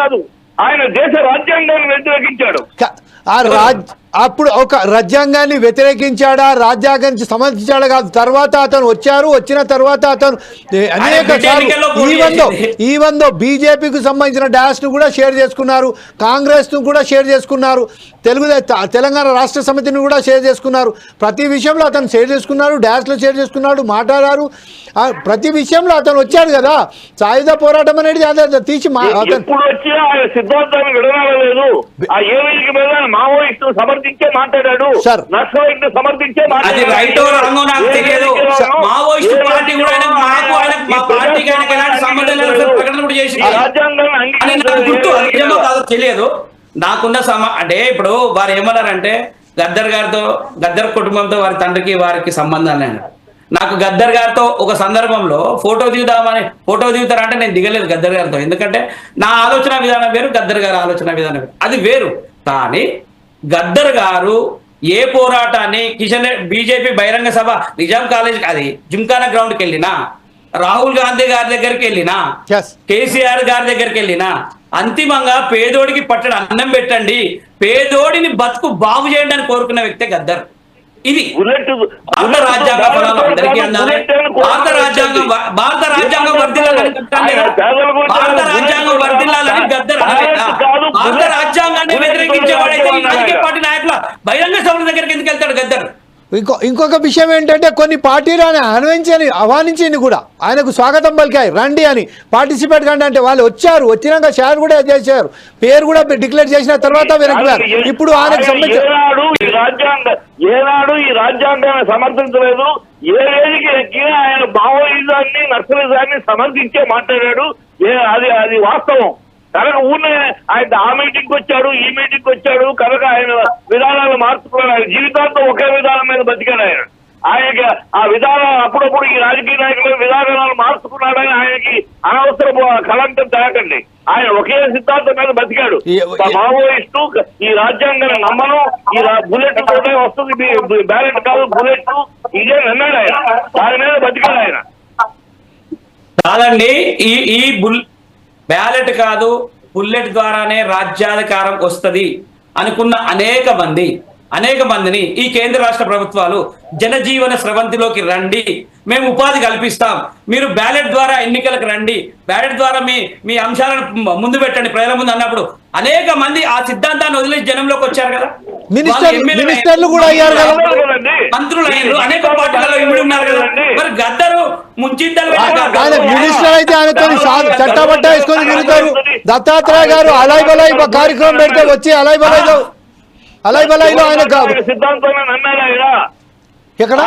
కాదు. ఆయన దేశ రాజ్యాంగాన్ని వ్యతిరేకించాడు. ఆ రాజ్ అప్పుడు ఒక రాజ్యాంగాన్ని వ్యతిరేకించాడా రాజ్యాంగాన్ని సమర్థించాడా కాదు. తర్వాత అతను వచ్చారు వచ్చిన తర్వాత అతను అనేక ఈవెందో. ఈవెందో బీజేపీకి సంబంధించిన డాష్ను కూడా షేర్ చేసుకున్నారు కాంగ్రెస్ను కూడా షేర్ చేసుకున్నారు. తెలుగు తెలంగాణ రాష్ట్ర సమితిని కూడా షేర్ చేసుకున్నారు. ప్రతి విషయంలో అతను షేర్ చేసుకున్నారు డాష్లో షేర్ చేసుకున్నాడు మాట్లాడారు. ప్రతి విషయంలో అతను వచ్చాడు కదా. సాయుధ పోరాటం అనేది అదే తీసి మావోయిస్టు సమర్థించే మాట్లాడాడు. సమర్థించే తెలియదు. సంబంధం నాకున్న సమ అంటే ఇప్పుడు వారు ఏమన్నారంటే గద్దర్ గారితో గద్దర్ కుటుంబంతో వారి తండ్రికి వారికి సంబంధాలు అన్నారు నాకు గద్దర్ గారితో ఒక సందర్భంలో ఫోటో దిగుదామని ఫోటో దిగుతారంటే నేను దిగలేదు గద్దర్ గారితో. ఎందుకంటే నా ఆలోచన విధానం వేరు గద్దర్ గారి ఆలోచన విధానం వేరు. అది వేరు. కానీ గద్దర్ గారు ఏ పోరాటాన్ని కిషన్ బీజేపీ బహిరంగ సభ నిజాం కాలేజ్ అది జిమ్ఖానా గ్రౌండ్కి వెళ్ళినా రాహుల్ గాంధీ గారి దగ్గరికి వెళ్ళినా. కేసీఆర్ గారి దగ్గరికి వెళ్ళినా అంతిమంగా పేదోడికి పట్టడం అన్నం పెట్టండి. పేదోడిని బతుకు బాగు చేయండి అని కోరుకున్న వ్యక్తే గద్దర్. ఇది భారత రాజ్యాంగ ఫలాలు అందరికీ అందాలి. భారత రాజ్యాంగం భారత రాజ్యాంగం వర్ధిల్లాలని? భారత రాజ్యాంగం వర్ధిల్లాలని గద్దర్ అనలేదా? భారత రాజ్యాంగాన్ని వ్యతిరేకించేవాడైతే ఈ రాజకీయ పార్టీ నాయకుల బహిరంగ సభల దగ్గరికి ఎందుకు వెళ్తాడు గద్దర్? ఇంకో ఇంకొక విషయం ఏంటంటే కొన్ని పార్టీలు ఆయన ఆహ్వానించని ఆహ్వానించింది కూడా. ఆయనకు స్వాగతం పలికాయి. రండి అని పార్టిసిపేట్ కండి అంటే వాళ్ళు వచ్చారు. వచ్చినాక షేర్ కూడా చేశారు. పేరు కూడా డిక్లేర్ చేసిన తర్వాత వెనక్కి ఇప్పుడు ఆయనకు సంబంధించి ఏనాడు ఈ రాజ్యాంగాన్ని సమర్థించలేదు. ఏ వేదిక ఎక్కి ఆయన మావోయిజాన్ని నక్సలిజాన్ని సమర్థించే మాట్లాడాడు. అది అది వాస్తవం. కనుక ఊరినే ఆయన ఆ మీటింగ్ వచ్చాడు ఈ మీటింగ్ వచ్చాడు. కనుక ఆయన విధానాలు మార్చుకున్నాడు ఆయన జీవితాంతం ఒకే విధానం మీద బతికాడు ఆయన. ఆయనకి ఆ విధానాలు అప్పుడప్పుడు ఈ రాజకీయ నాయకుల విధానాలు మార్చుకున్నాడని ఆయనకి అనవసర కలంకం తేకండి. ఆయన ఒకే సిద్ధాంతం మీద బతికాడు. మావోయిస్టు ఈ రాజ్యాంగాన్ని నమ్మను ఈ బుల్లెట్ తోటే వస్తుంది మీ బ్యాలెట్ కాదు బుల్లెట్. ఇదే నమ్మాడు ఆయన. దాని మీద బతికాడు ఆయన. కాదండి ఈ ఈ బుల్ బ్యాలెట్ కాదు బుల్లెట్ ద్వారానే రాజ్యాధికారం వస్తది అనుకున్న అనేక మంది అనేక మందిని ఈ కేంద్ర రాష్ట్ర ప్రభుత్వాలు జనజీవన స్రవంతిలోకి రండి మేము ఉపాధి కల్పిస్తాం మీరు బ్యాలెట్ ద్వారా ఎన్నికలకు రండి బ్యాలెట్ ద్వారా మీ మీ అంశాలను ముందు పెట్టండి ప్రజల ముందు అన్నప్పుడు అనేక మంది ఆ సిద్ధాంతాన్ని వదిలేసి జనంలోకి వచ్చారు కదా మినిస్టర్లు కూడా అయ్యారు కదా. మంత్రులు అయ్యారు అనేక పార్టీలలో ఇమిడి ఉన్నారు కదా. మరి గద్దరు ముంచింతలు ఆయన మినిస్టర్ అయితే ఆయనతో చట్టబట్ట వేసుకొని తిరుగుతారు. దత్తాత్రేయ గారు అలాయ్ బలాయ్ కార్యక్రమం పెడితే వచ్చి అలాయ్ బలాయ్లో అలాయ్ బలాయ్లో ఆయన ఎక్కడ?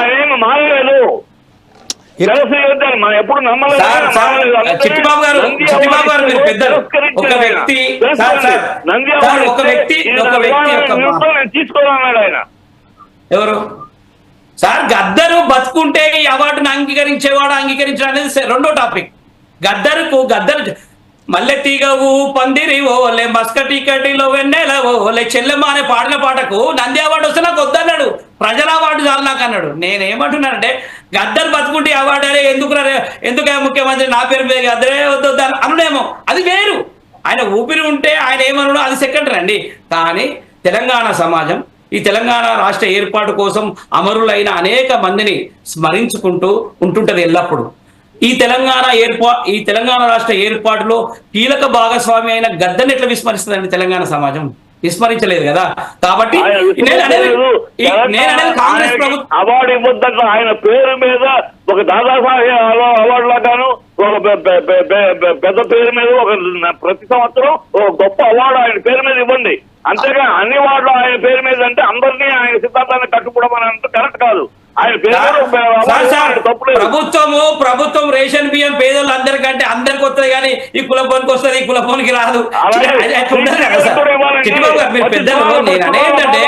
చిట్టిబాబు గారు, చిట్టిబాబు గారు మీరు పెద్దలు. ఒక. వ్యక్తి, ఒక వ్యక్తి, ఒక వ్యక్తి తీసుకోవాలన్నాడు ఆయన. ఎవరు? సార్ గద్దరు బతుకుంటే ఈ అవార్డును అంగీకరించేవాడు అంగీకరించడం అనేది రెండో టాపిక్. గద్దరుకు గద్దరు మల్లె తీగవు పందిరి ఓలే మస్కటి కటిలో వెన్నెల ఓలే చెల్లెమ్మ అనే పాడిన పాటకు నంది అవార్డు వస్తే నాకు వద్దన్నాడు. ప్రజల అవార్డు చాలు నాకు అన్నాడు. నేనేమంటున్నానంటే గద్దరు బతుకుంటే అవార్డు అరే ఎందుకు రా- ముఖ్యమంత్రి నా పేరు మీద గద్దరే వద్దు అనుడేమో. అది వేరు. ఆయన ఊపిరి ఉంటే ఆయన ఏమనడో అది సెకండరీ అండి కానీ తెలంగాణ సమాజం ఈ తెలంగాణ రాష్ట్ర ఏర్పాటు కోసం అమరులైన అనేక మందిని స్మరించుకుంటూ ఉంటుంటది ఎల్లప్పుడూ. ఈ తెలంగాణ ఏర్పా ఈ తెలంగాణ రాష్ట్ర ఏర్పాటులో కీలక భాగస్వామి అయిన గద్దెని ఎట్లా విస్మరిస్తుందండి తెలంగాణ సమాజం? విస్మరించలేదు కదా? కాబట్టి అవార్డు ఇవ్వద్దంట ఆయన పేరు మీద ఒక దాదాసాహెబ్ అవార్డు లాగాను పెద్ద పేరు మీద ఒక ప్రతి సంవత్సరం ఒక గొప్ప అవార్డు ఆయన పేరు మీద ఇవ్వండి. అంతేగా అన్ని వార్డులు ఆయన పేరు మీద అంటే అందరినీ ఆయన సిద్ధాంతాన్ని కట్టుకోవడం అంటే కరెక్ట్ కాదు. ఆయన ప్రభుత్వము ప్రభుత్వం రేషన్ బియ్యం పేదలు అందరికంటే అందరికి వస్తుంది కానీ ఈ కులపోనికి వస్తుంది ఈ రాదు. చిట్టిబాబు గారు మీరు పెద్దలు నేను అనేంటంటే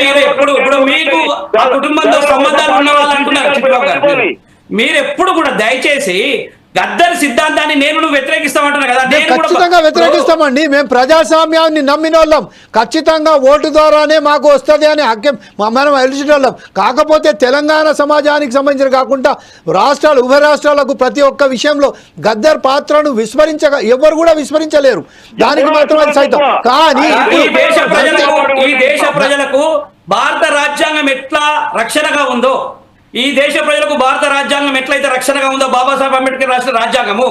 మీరు. ఎప్పుడు ఇప్పుడు మీకు ఆ కుటుంబంతో సంబంధాలు ఉన్న వాళ్ళు అంటున్నారు చిట్టిబాబు గారు మీరు- మీరు ఎప్పుడు కూడా దయచేసి గద్దర్ సిద్ధాంతాన్ని నేను నువ్వు వ్యతిరేకిస్తామంటున్నా కదా ఖచ్చితంగా వ్యతిరేకిస్తామండి. మేము ప్రజాస్వామ్యాన్ని నమ్మిన వాళ్ళం ఖచ్చితంగా ఓటు ద్వారానే మాకు వస్తుంది అని హక్యం మనం ఎలిచిన వాళ్ళం కాకపోతే తెలంగాణ సమాజానికి సంబంధించిన కాకుండా రాష్ట్రాలు ఉభయ రాష్ట్రాలకు ప్రతి ఒక్క విషయంలో గద్దర్ పాత్రను విస్మరించగా ఎవరు కూడా విస్మరించలేరు. దానికి మాత్రం అది సైతం. కానీ ఈ దేశ ప్రజలకు భారత రాజ్యాంగం ఎట్లా రక్షణగా ఉందో ఈ దేశ ప్రజలకు భారత రాజ్యాంగం ఎట్లయితే రక్షణగా ఉందో బాబాసాహెబ్ అంబేద్కర్ రాసిన రాజ్యాంగము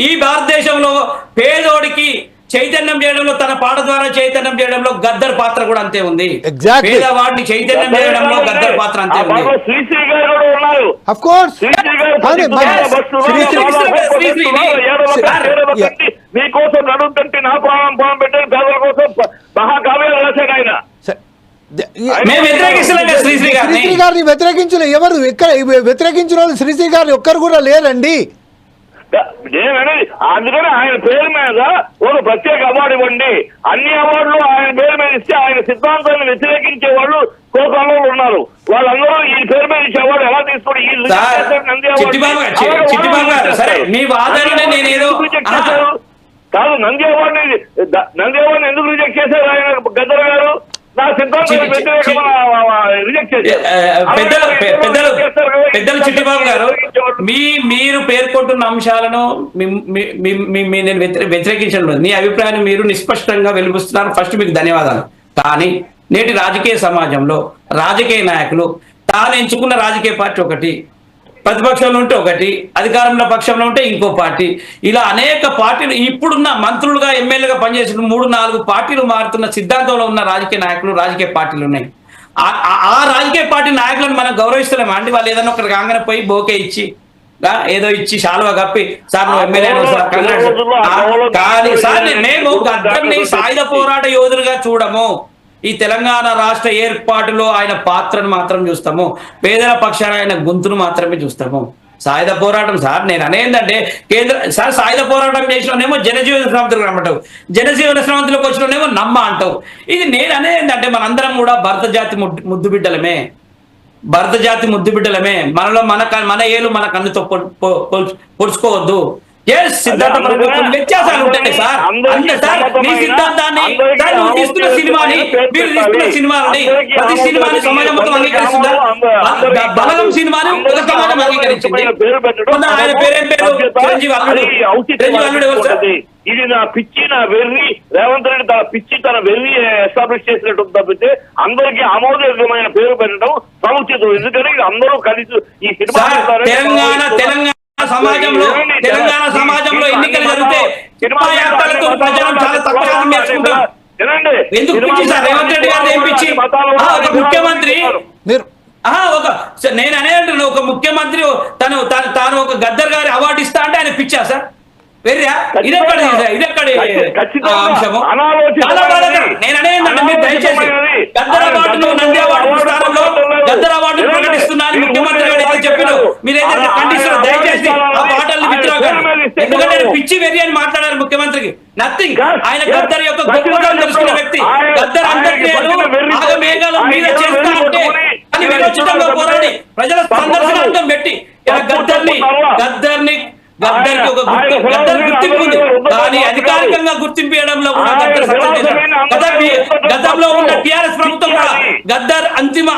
ఈ భారతదేశంలో పేదోడికి చైతన్యం చేయడంలో తన పాట ద్వారా చైతన్యం చేయడంలో గద్దర్ పాత్ర కూడా అంతే ఉంది. పేదవాడిని చైతన్యం చేయడంలో గద్దర్ పాత్ర అంతే ఉంది. మీకోసం నడుతుంటే నా ప్రాణం పేదల కోసం మహాకావ్యాలు రాశాడు ఆయన. మేము కదా శ్రీశ్రీ గారిని శ్రీశ్రీ గారిని. వ్యతిరేకించిన ఎవరు? ఎక్కడ? వ్యతిరేకించిన వాళ్ళు శ్రీశ్రీ గారు ఒక్కరు కూడా లేరండి. ఏమని అందుకని ఆయన పేరు మీద ఒక ప్రత్యేక అవార్డు ఇవ్వండి. అన్ని అవార్డులు ఆయన పేరు మీద ఇస్తే ఆయన సిద్ధాంతాన్ని వ్యతిరేకించే వాళ్ళు కోపంలో ఉన్నారు. వాళ్ళందరూ ఈ పేరు మీద ఇచ్చే అవార్డు ఎలా తీసుకోండి? చేశారు, నంది అవార్డు. నంది? కాదు అవార్డుని ఎందుకు రిజెక్ట్ చేశారు ఆయన? గద్దర్ గారు? పెద్దలు చిట్టిబాబు గారు మీ మీరు పేర్కొంటున్న అంశాలను నేను వ్యతిరే- వ్యతిరేకించడం. మీ అభిప్రాయాన్ని మీరు నిష్పష్టంగా వెలిపిస్తున్నారు ఫస్ట్ మీకు ధన్యవాదాలు. కానీ నేటి రాజకీయ సమాజంలో రాజకీయ నాయకులు తాను ఎంచుకున్న రాజకీయ పార్టీ ఒకటి ప్రతిపక్షంలో ఉంటే ఒకటి అధికారంలో పక్షంలో ఉంటే ఇంకో పార్టీ. ఇలా అనేక పార్టీలు ఇప్పుడున్న మంత్రులుగా ఎమ్మెల్యేగా పనిచేసిన మూడు నాలుగు పార్టీలు మారుతున్న సిద్ధాంతంలో ఉన్న రాజకీయ నాయకులు రాజకీయ పార్టీలు ఉన్నాయి. ఆ- రాజకీయ పార్టీ నాయకులను మనం గౌరవిస్తున్నాం అండి వాళ్ళు ఏదైనా ఒకరికి కాగానే పోయి బోకే ఇచ్చి ఏదో ఇచ్చి శాలువా కప్పి సార్ నువ్వు ఎమ్మెల్యే సార్ కానీ సార్ మేము గద్దర్ని సాయుధ పోరాట యోధులుగా చూడము. ఈ తెలంగాణ రాష్ట్ర ఏర్పాటులో ఆయన పాత్రను మాత్రం చూస్తాము. పేదల పక్షాన ఆయన గొంతును మాత్రమే చూస్తాము. సాయుధ పోరాటం సార్ నేను అనేందంటే కేంద్ర సార్ సాయుధ పోరాటం చేసిననేమో జనజీవన శ్రమంతులకు రమ్మంటావు. జనజీవన శ్రమంతులకు వచ్చిననేమో నమ్మ అంటావు. ఇది నేను అనేందంటే మనందరం కూడా భరత జాతి ముద్దు ముద్దు బిడ్డలమే. భరత జాతి ముద్దు బిడ్డలమే. మనలో మన మన ఏలు మన కన్నుతో పొడుచుకోవద్దు వ్యత్యాసాలు ఉంటాయి సార్. అంతే సార్ మీ సిద్ధాంతాన్ని సార్ నువ్వు తీస్తున్న సినిమాని మీరు తీస్తున్న సినిమాలని ప్రతి సినిమాని సమాజం మొత్తం అంగీకరిస్తుందా? బ- బలగం సినిమాని ఒక సమాజం అంగీకరించింది. మొన్న ఆయన పేరేం పేరు? చిరంజీవి అల్లుడు. చిరంజీవి అల్లుడు ఎవరు సార్? ఇది నా పిచ్చి నా వెర్రి. రేవంత్ రెడ్డి తన పిచ్చి తన వెర్రి ఎస్టాబ్లిష్ చేసినట్టు తప్పితే అందరికీ ఆమోదయోగ్యమైన పేరు పెట్టడం సముచితం. ఎందుకంటే అందరూ కలిసి ఈ సినిమా తెలంగాణ సమాజంలో తెలంగాణ సమాజంలో ఎన్నికలు జరిగితే సినిమా యాత్రలతో ప్రజలను చాలా తక్కువ శాతం నేర్చుకుంటాం వినండి. ఎందుకు పిచ్చి సార్? రేవంత్ రెడ్డి గారు ఏం ఒక ముఖ్యమంత్రి మీరు ఆహా ఒక నేను అనే అంటున్నా ఒక ముఖ్యమంత్రి తను తాను తాను ఒక గద్దర్ గారి అవార్డు ఇస్తా అంటే ఆయన పిచ్చా సార్? వెర్రియా ఇదెక్కడ ఇదెక్కడ ఖచ్చితంగా. అంశము. అనాలోచితమైనది. చాలా బాధాకరం. నేను అనేది మీరు దయచేసి అనాలోచితమైనది. గద్దర్ అవార్డును నంది అవార్డు స్థానంలో గద్దర్ అవార్డును ప్రకటిస్తున్నా అని ముఖ్యమంత్రి గారు ఏదైతే చెప్పారు. మీరు ఏదైతే ఖండిస్తారో దయచేసి ఆ పాటల్ని విత్డ్రా కండి ఎందుకంటే ఆయన పిచ్చి వెర్రి అని మాట్లాడారు ముఖ్యమంత్రికి. నథింగ్ ఆయన గద్దర్ యొక్క గొప్పగా తెలుసుకున్న వ్యక్తి. గద్దర్ అంత్యక్రియలు ఆగమేఘాల మీద చేస్తా అంటే అని విరోచితంగా పోరాడి ప్రజల సందర్శనార్థం పెట్టి గద్దర్ని గద్దర్ని గద్దర్కి ఒక గుర్తు గద్దర్ గుర్తింపు ఉంది. కానీ అధికారికంగా గుర్తింపు ఇవ్వడంలో కూడా గద్దర్ చేశారు గతంలో ఉన్న టిఆర్ఎస్ ప్రభుత్వం కూడా గద్దర్ అంతిమ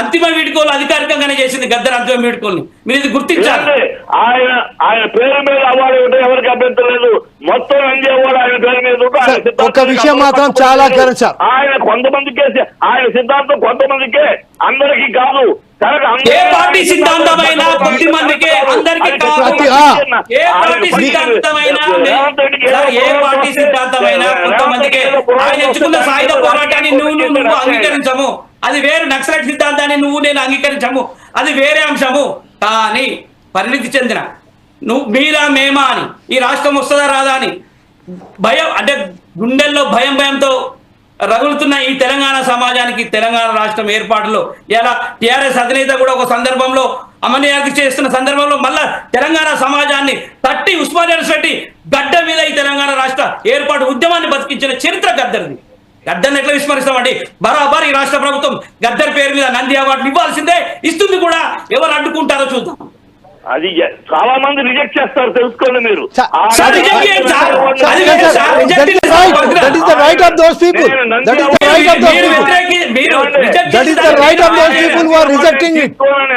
అంతిమ వీడుకోలు అధికారికంగానే చేసింది గద్దర్ అంతిమ వీడుకోల్ని. మీరు ఇది గుర్తించాలి. ఆయన ఆయన పేరు మీద అవార్డు ఇవ్వడం ఎవరికి అభ్యంతరం లేదు. మొత్తం ఎన్జీ అవార్డు ఆయన పేరు మీద ఒక్క విషయం మాత్రం చాలా. ఆయన కొంతమందికే ఆయన సిద్ధాంతం కొంతమందికే అందరికీ కాదు. ఏ పార్టీ సిద్ధాంతమైనా కొద్ది మందికే అందరికీ కాదు. ప్రతి- ఆ. ఏ పార్టీ సిద్ధాంతమైనా ఏ పార్టీ సిద్ధాంతమైనా కొంతమందికే ఆయన ఎంచుకున్న సాయుధ పోరాటాన్ని నువ్వు నువ్వు నువ్వు అంగీకరించము. అది వేరు నక్సలైట్ సిద్ధాంతాన్ని నువ్వు నేను అంగీకరించము. అది వేరే అంశము. కానీ పరిణితి చెందిన నువ్వు మీరా మేమా అని. ఈ రాష్ట్రం వస్తుందా రాదా అని. భయం అంటే గుండెల్లో భయం భయంతో రగులుతున్న ఈ తెలంగాణ సమాజానికి తెలంగాణ రాష్ట్రం ఏర్పాటులో ఎలా టిఆర్ఎస్ అధినేత కూడా ఒక సందర్భంలో అమర్యాద చేస్తున్న సందర్భంలో మళ్ళా తెలంగాణ సమాజాన్ని తట్టి ఉస్మానియా యూనివర్సిటీ గడ్డ మీద ఈ తెలంగాణ రాష్ట్ర ఏర్పాటు ఉద్యమాన్ని బతికించిన చరిత్ర గద్దరిది. గద్దర్ని ఎట్లా విస్మరిస్తామండి? బరాబర్ ఈ రాష్ట్ర ప్రభుత్వం గద్దర్ పేరు మీద నంది అవార్డులు ఇవ్వాల్సిందే ఇస్తుంది కూడా ఎవరు అడ్డుకుంటారో చూద్దాం. అది చాలా మంది రిజెక్ట్ చేస్తారు తెలుసుకోండి మీరు సార్, ఆ సార్, నంది reject చేయండి సార్. అవార్డు అది That వేరే is sir, the- reject that is the చేయండి right- sir. that is the right of those people. నేను Nandi That is the award right of those మీరు people. వ్యతిరేకి- మీరు reject That is the చేస్తారు. right of those people who are rejecting it.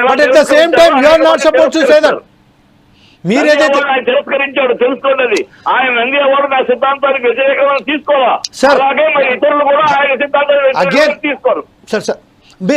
But at the same time, you are not supposed to say that. Nandi మీరేదైతే తిరస్కరించాడు తెలుసుకోండి అది. ఆయన Nandi award నా సిద్ధాంతానికి వ్యతిరేకమైన తీసుకోవాలా సార్. అలాగే మరి ఇతరులు కూడా ఆయన సిద్ధాంతానికి వ్యతిరేకంగా తీసుకోరు సార్ సార్ మీరు